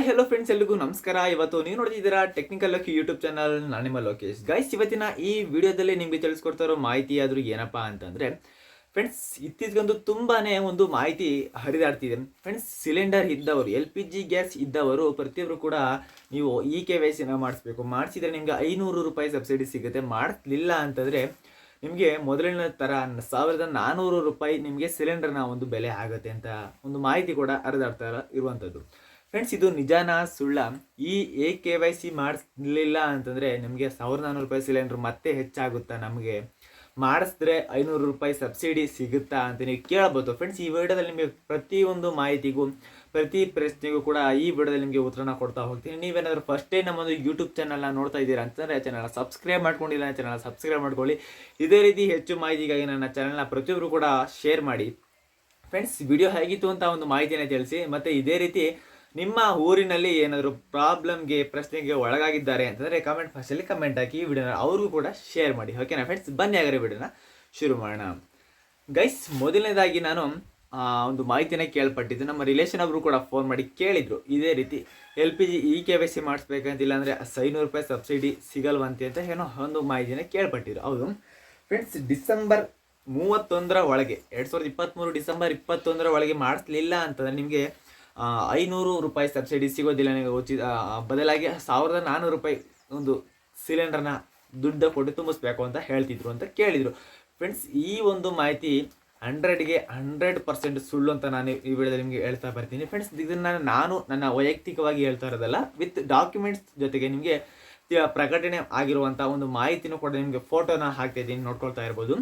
Hi hello friends ಎಲ್ರಿಗೂ ನಮಸ್ಕಾರ. ಇವತ್ತು ನೀವು ನೋಡ್ತಿದ್ದೀರಾ ಟೆಕ್ನಿಕಲ್ ಲಕ್ಕಿ ಯೂಟ್ಯೂಬ್ ಚಾನಲ್ ನಾನು ನಿಮ್ಮ ಲೋಕೇಶ್. ಗೈಸ್ ಇವತ್ತಿನ ಈ ವಿಡಿಯೋದಲ್ಲಿ ನಿಮಗೆ ತಿಳಿಸ್ಕೊಡ್ತಾ ಇರೋ ಮಾಹಿತಿ ಆದರೂ ಏನಪ್ಪಾ ಅಂತಂದರೆ ಫ್ರೆಂಡ್ಸ್ ಇತ್ತೀಚೆಗೊಂದು ತುಂಬಾ ಒಂದು ಮಾಹಿತಿ ಹರಿದಾಡ್ತಿದೆ. ಫ್ರೆಂಡ್ಸ್ ಸಿಲಿಂಡರ್ ಇದ್ದವರು ಎಲ್ ಪಿ ಜಿ ಗ್ಯಾಸ್ ಇದ್ದವರು ಪ್ರತಿಯೊಬ್ಬರು ಕೂಡ ನೀವು ಇ ಕೆ ವೈ ಸಿನ ಮಾಡಿಸ್ಬೇಕು. ಮಾಡಿಸಿದರೆ ನಿಮಗೆ ಐನೂರು ರೂಪಾಯಿ ಸಬ್ಸಿಡಿ ಸಿಗುತ್ತೆ. ಮಾಡಿಸ್ಲಿಲ್ಲ ಅಂತಂದರೆ, ನಿಮಗೆ ಮೊದಲಿನ ಥರ ಸಾವಿರದ ನಾನ್ನೂರು ರೂಪಾಯಿ ನಿಮಗೆ ಸಿಲಿಂಡರ್ನ ಒಂದು ಬೆಲೆ ಆಗುತ್ತೆ ಅಂತ ಒಂದು ಮಾಹಿತಿ ಕೂಡ ಹರಿದಾಡ್ತಾ ಇರುವಂಥದ್ದು ಫ್ರೆಂಡ್ಸ್ ಇದು ನಿಜಾನ ಸುಳ್ಳ. ಈ ಎ ಕೆ ವೈ ಸಿ ಮಾಡಿಸ್ಲಿಲ್ಲ ಅಂತಂದರೆ ನಿಮಗೆ ಸಾವಿರದ ನಾನ್ನೂರು ರೂಪಾಯಿ ಸಿಲಿಂಡ್ರ್ ಮತ್ತೆ ಹೆಚ್ಚಾಗುತ್ತಾ ನಮಗೆ? ಮಾಡಿಸಿದ್ರೆ ಐನೂರು ರೂಪಾಯಿ ಸಬ್ಸಿಡಿ ಸಿಗುತ್ತಾ ಅಂತ ನೀವು ಕೇಳ್ಬೋದು. ಫ್ರೆಂಡ್ಸ್ ಈ ವಿಡಿಯೋದಲ್ಲಿ ನಿಮಗೆ ಪ್ರತಿಯೊಂದು ಮಾಹಿತಿಗೂ, ಪ್ರತಿ ಪ್ರಶ್ನೆಗೂ ಕೂಡ ಈ ವಿಡಿಯೋದಲ್ಲಿ ನಿಮಗೆ ಉತ್ತರನ ಕೊಡ್ತಾ ಹೋಗ್ತೀನಿ. ನೀವೇನಾದರೂ ಫಸ್ಟ್ ಟೈಮ್ ನಮ್ಮೊಂದು ಯೂಟ್ಯೂಬ್ ಚಾನಲ್ನ ನೋಡ್ತಾ ಇದ್ದೀರಾ ಅಂತಂದರೆ ಚಾನಲ್ನ ಸಬ್ಸ್ಕ್ರೈಬ್ ಮಾಡ್ಕೊಂಡಿಲ್ಲ ಚಾನಲ್ ಸಬ್ಸ್ಕ್ರೈಬ್ ಮಾಡ್ಕೊಳ್ಳಿ. ಇದೇ ರೀತಿ ಹೆಚ್ಚು ಮಾಹಿತಿಗಾಗಿ ನನ್ನ ಚಾನಲ್ನ ಪ್ರತಿಯೊಬ್ಬರು ಕೂಡ ಶೇರ್ ಮಾಡಿ. ಫ್ರೆಂಡ್ಸ್ ವಿಡಿಯೋ ಹೇಗಿತ್ತು ಅಂತ ಒಂದು ಮಾಹಿತಿನ ತಿಳಿಸಿ, ಮತ್ತು ಇದೇ ರೀತಿ ನಿಮ್ಮ ಊರಿನಲ್ಲಿ ಏನಾದರೂ ಪ್ರಾಬ್ಲಮ್ಗೆ, ಪ್ರಶ್ನೆಗೆ ಒಳಗಾಗಿದ್ದಾರೆ ಅಂತಂದರೆ ಕಮೆಂಟ್ ಬಾಕ್ಸಲ್ಲಿ ಕಮೆಂಟ್ ಹಾಕಿ ಈ ವಿಡಿಯೋನ ಅವ್ರಿಗೂ ಕೂಡ ಶೇರ್ ಮಾಡಿ. ಓಕೆನಾ ಫ್ರೆಂಡ್ಸ್ ಬನ್ನಿ ಹಾಗಾದ್ರೆ ವಿಡಿಯೋನ ಶುರು ಮಾಡೋಣ. ಗೈಸ್ ಮೊದಲನೇದಾಗಿ ನಾನು ಒಂದು ಮಾಹಿತಿನ ಕೇಳ್ಪಟ್ಟಿದ್ದು. ನಮ್ಮ ರಿಲೇಷನ್ ಅವರು ಕೂಡ ಫೋನ್ ಮಾಡಿ ಕೇಳಿದರು. ಇದೇ ರೀತಿ L P G E K Y C ಮಾಡಿಸ್ಬೇಕಂತಿಲ್ಲ ಅಂದರೆ ಐನೂರು ರೂಪಾಯಿ ಸಬ್ಸಿಡಿ ಸಿಗಲ್ವಂತೆ ಅಂತ ಏನೋ ಒಂದು ಮಾಹಿತಿನ ಕೇಳ್ಪಟ್ಟಿದ್ರು. ಹೌದು. ಫ್ರೆಂಡ್ಸ್ ಡಿಸೆಂಬರ್ ಮೂವತ್ತೊಂದರ ಒಳಗೆ, ಎರಡು ಸಾವಿರದ ಇಪ್ಪತ್ತ್ಮೂರು ಡಿಸೆಂಬರ್ ಇಪ್ಪತ್ತೊಂದರ ಒಳಗೆ ಮಾಡಿಸ್ಲಿಲ್ಲ ಅಂತಂದರೆ ನಿಮಗೆ ಐನೂರು ರೂಪಾಯಿ ಸಬ್ಸಿಡಿ ಸಿಗೋದಿಲ್ಲ ನನಗೆ ಉಚಿತ ಬದಲಾಗಿ ಸಾವಿರದ ನಾನ್ನೂರು ರೂಪಾಯಿ ಒಂದು ಸಿಲಿಂಡರ್ನ ದುಡ್ಡು ಕೊಟ್ಟು ತುಂಬಿಸ್ಬೇಕು ಅಂತ ಹೇಳ್ತಿದ್ರು ಅಂತ ಕೇಳಿದರು. ಫ್ರೆಂಡ್ಸ್ ಈ ಒಂದು ಮಾಹಿತಿ ಹಂಡ್ರೆಡ್ಗೆ ಹಂಡ್ರೆಡ್ ಪರ್ಸೆಂಟ್ ಸುಳ್ಳು ಅಂತ ನಾನು ಈ ವಿಡಿಯೋದಲ್ಲಿ ನಿಮಗೆ ಹೇಳ್ತಾ ಬರ್ತೀನಿ. ಫ್ರೆಂಡ್ಸ್ ಇದನ್ನು ನಾನು ನನ್ನ ವೈಯಕ್ತಿಕವಾಗಿ ಹೇಳ್ತಾ ಇರೋದಲ್ಲ ವಿತ್ ಡಾಕ್ಯುಮೆಂಟ್ಸ್ ಜೊತೆಗೆ ನಿಮಗೆ ಪ್ರಕಟಣೆ ಆಗಿರುವಂಥ ಒಂದು ಮಾಹಿತಿನೂ ಕೂಡ ನಿಮಗೆ ಫೋಟೋನ ಹಾಕ್ತಾ ಇದ್ದೀನಿ, ನೋಡ್ಕೊಳ್ತಾ ಇರ್ಬೋದು.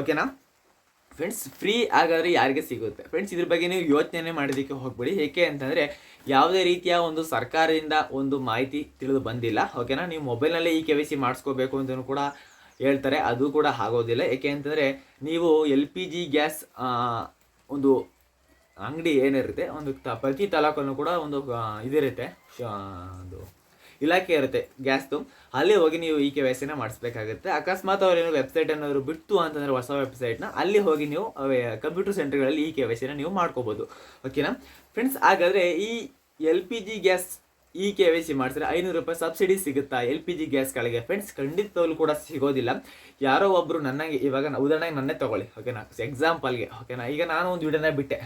ಓಕೆನಾ ಫ್ರೆಂಡ್ಸ್ ಫ್ರೀ ಆಗಾದ್ರೆ ಯಾರಿಗೆ ಸಿಗುತ್ತೆ? ಫ್ರೆಂಡ್ಸ್ ಇದ್ರ ಬಗ್ಗೆ ನೀವು ಯೋಚನೆ ಮಾಡೋದಕ್ಕೆ ಹೋಗ್ಬೇಡಿ. ಏಕೆ ಅಂತಂದರೆ ಯಾವುದೇ ರೀತಿಯ ಒಂದು ಸರ್ಕಾರದಿಂದ ಒಂದು ಮಾಹಿತಿ ತಿಳಿದು ಬಂದಿಲ್ಲ. ಓಕೆನಾ ನೀವು ಮೊಬೈಲ್ನಲ್ಲೇ ಈ ಕೆ ವೈ ಸಿ ಮಾಡಿಸ್ಕೋಬೇಕು ಅಂತಲೂ ಕೂಡ ಹೇಳ್ತಾರೆ. ಅದು ಕೂಡ ಆಗೋದಿಲ್ಲ. ಏಕೆ ಅಂತಂದರೆ ನೀವು ಎಲ್ ಪಿ ಜಿ ಗ್ಯಾಸ್ ಒಂದು ಅಂಗಡಿ ಏನಿರುತ್ತೆ, ಒಂದು ತ, ಪ್ರತಿ ತಾಲೂಕಲ್ಲೂ ಕೂಡ ಒಂದು ಇದಿರುತ್ತೆ. ಒಂದು ಇಲಾಖೆ ಇರುತ್ತೆ ಗ್ಯಾಸ್ದು ಅಲ್ಲಿ ಹೋಗಿ ನೀವು ಈ ಕೆ ವೈ ಸಿನ ಮಾಡಿಸ್ಬೇಕಾಗುತ್ತೆ. ಅಕಸ್ಮಾತ್ ಅವ್ರೇನು ವೆಬ್ಸೈಟ್ ಏನಾದ್ರು ಬಿಟ್ಟು ಅಂತಂದರೆ ಹೊಸ ವೆಬ್ಸೈಟ್ನ ಅಲ್ಲಿ ಹೋಗಿ ನೀವು ಕಂಪ್ಯೂಟರ್ ಸೆಂಟರ್ಗಳಲ್ಲಿ ಈ ಕೆ ವೈ ಸಿನ ನೀವು ಮಾಡ್ಕೋಬೋದು. ಓಕೆನಾ? ಫ್ರೆಂಡ್ಸ್, ಹಾಗಾದರೆ ಈ L P G gas E K Y C ಮಾಡಿಸಿದ್ರೆ ಐನೂರು ರೂಪಾಯಿ ಸಬ್ಸಿಡಿ ಸಿಗುತ್ತಾ? ಎಲ್ ಪಿ ಜಿ ಗ್ಯಾಸ್ಗಳಿಗೆ ಫ್ರೆಂಡ್ಸ್ ಖಂಡಿತವಾಗ್ಲೂ ಕೂಡ ಸಿಗೋದಿಲ್ಲ. ಯಾರೋ ಒಬ್ಬರು ನನಗೆ ಇವಾಗ ಉದಾಹರಣೆಗೆ ನನ್ನೇ ತಗೊಳ್ಳಿ ಓಕೆನಾ ಎಕ್ಸಾಂಪಲ್ಗೆ ಓಕೆನಾ ಈಗ ನಾನು ಒಂದು ವಿಡಿಯೋನ ಬಿಟ್ಟೆ.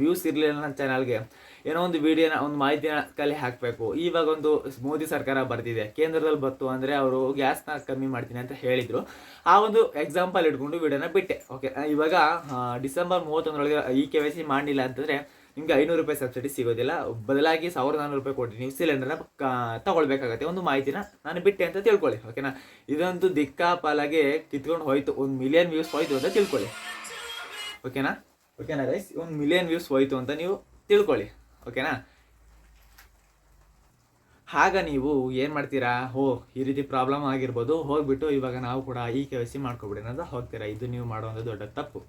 ವ್ಯೂಸ್ ಇರಲಿಲ್ಲ ನನ್ನ ಚಾನಲ್ಗೆ ಏನೋ ಒಂದು ವಿಡಿಯೋನ ಒಂದು ಮಾಹಿತಿನ ಕಲೆ ಹಾಕಬೇಕು. ಇವಾಗ ಒಂದು ಮೋದಿ ಸರ್ಕಾರ ಬರ್ತಿದೆ ಕೇಂದ್ರದಲ್ಲಿ ಬಂತು ಅಂದರೆ ಅವರು ಗ್ಯಾಸ್ನ ಕಮ್ಮಿ ಮಾಡ್ತೀನಿ ಅಂತ ಹೇಳಿದರು. ಆ ಒಂದು ಎಕ್ಸಾಂಪಲ್ ಇಟ್ಕೊಂಡು ವಿಡಿಯೋನ ಬಿಟ್ಟೆ ಓಕೆ ಇವಾಗ ಡಿಸೆಂಬರ್ ಮೂವತ್ತೊಂದರೊಳಗೆ ಈ ಕೆ ವೈ ಸಿ ಮಾಡಲಿಲ್ಲ ಅಂತಂದರೆ ನಿಮಗೆ ಐನೂರು ರೂಪಾಯಿ ಸಬ್ಸಿಡಿ ಸಿಗೋದಿಲ್ಲ, ಬದಲಾಗಿ ಸಾವಿರದ ನಾನ್ನೂರು ರೂಪಾಯಿ ಕೊಟ್ಟು ನೀವು ಸಿಲಿಂಡರ್ನ ತಗೊಳ್ಬೇಕಾಗತ್ತೆ. ಒಂದು ಮಾಹಿತಿನ ನಾನು ಬಿಟ್ಟೆ ಅಂತ ತಿಳ್ಕೊಳ್ಳಿ ಓಕೆನಾ ಇದೊಂದು ದಿಕ್ಕಾಪಾಲಾಗೆ ಕಿತ್ಕೊಂಡು ಹೋಯ್ತು, ಒಂದು ಮಿಲಿಯನ್ ವ್ಯೂಸ್ ಹೋಯ್ತು ಅಂತ ತಿಳ್ಕೊಳ್ಳಿ ಓಕೆನಾ ಓಕೆನಾ ಗೈಸ್ ಒಂದು ಮಿಲಿಯನ್ ವ್ಯೂಸ್ ಹೋಯ್ತು ಅಂತ ನೀವು ತಿಳ್ಕೊಳ್ಳಿ ಓಕೆನಾ ಆಗ ನೀವು ಏನು ಮಾಡ್ತೀರಾ? ಹೋ ಈ ರೀತಿ ಪ್ರಾಬ್ಲಮ್ ಆಗಿರ್ಬೋದು, ಹೋಗ್ಬಿಟ್ಟು ಇವಾಗ ನಾವು ಕೂಡ ಈ ಕೆ ವೈ ಸಿ ಮಾಡ್ಕೊಬಿಡಿ ಅಂತ ಹೋಗ್ತೀರಾ? ಇದು ನೀವು ಮಾಡುವಂಥ ದೊಡ್ಡ ತಪ್ಪು.